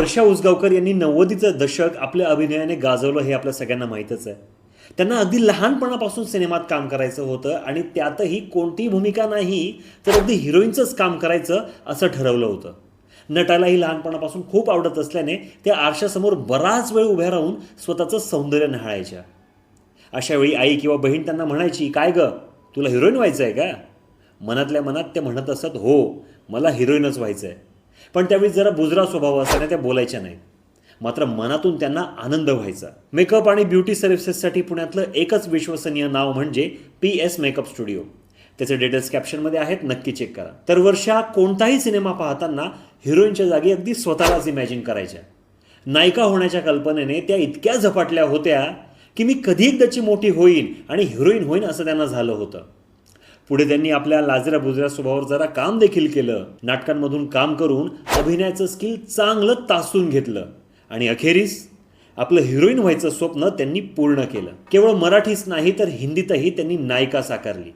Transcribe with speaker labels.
Speaker 1: वर्षा उसगावकर यांनी नव्वदीचं दशक आपल्या अभिनयाने गाजवलं हे आपल्या सगळ्यांना माहीतच आहे. त्यांना अगदी लहानपणापासून सिनेमात काम करायचं होतं आणि त्यातही कोणतीही भूमिका नाही तर अगदी हिरोईनचंच काम करायचं असं ठरवलं होतं. नटालाही लहानपणापासून खूप आवडत असल्याने त्या आरशासमोर बराच वेळ उभ्या राहून स्वतःचं सौंदर्य न्हाळायच्या. अशावेळी आई किंवा बहीण त्यांना म्हणायची काय ग तुला हिरोईन व्हायचं आहे का? मनातल्या मनात ते म्हणत असत हो मला हिरोईनच व्हायचं आहे पण त्यावेळी जरा बुजरा स्वभाव असल्याने त्या बोलायच्या नाहीत मात्र मनातून त्यांना आनंद व्हायचा. मेकअप आणि ब्युटी सर्व्हिसेससाठी पुण्यातलं एकच विश्वसनीय नाव म्हणजे पी एस मेकअप स्टुडिओ. त्याचे डिटेल्स कॅप्शनमध्ये आहेत नक्की चेक करा. तर वर्षा कोणताही सिनेमा पाहताना हिरोईनच्या जागी अगदी स्वतःलाच इमॅजिन करायच्या. नायिका होण्याच्या कल्पनेने त्या इतक्या झपाटल्या होत्या की मी कधी एकदाची मोठी होईन आणि हिरोईन होईन असं त्यांना झालं होतं. पुढे त्यांनी आपल्या लाजऱ्या बुजऱ्या स्वभावावर जरा काम देखील केलं. नाटकांमधून काम करून अभिनयाचं स्किल चांगलं तासून घेतलं. आणि अखेरीस आपलं हिरोईन व्हायचं स्वप्न त्यांनी पूर्ण केलं. केवळ मराठीच नाही तर हिंदीतही त्यांनी नायिका साकारली.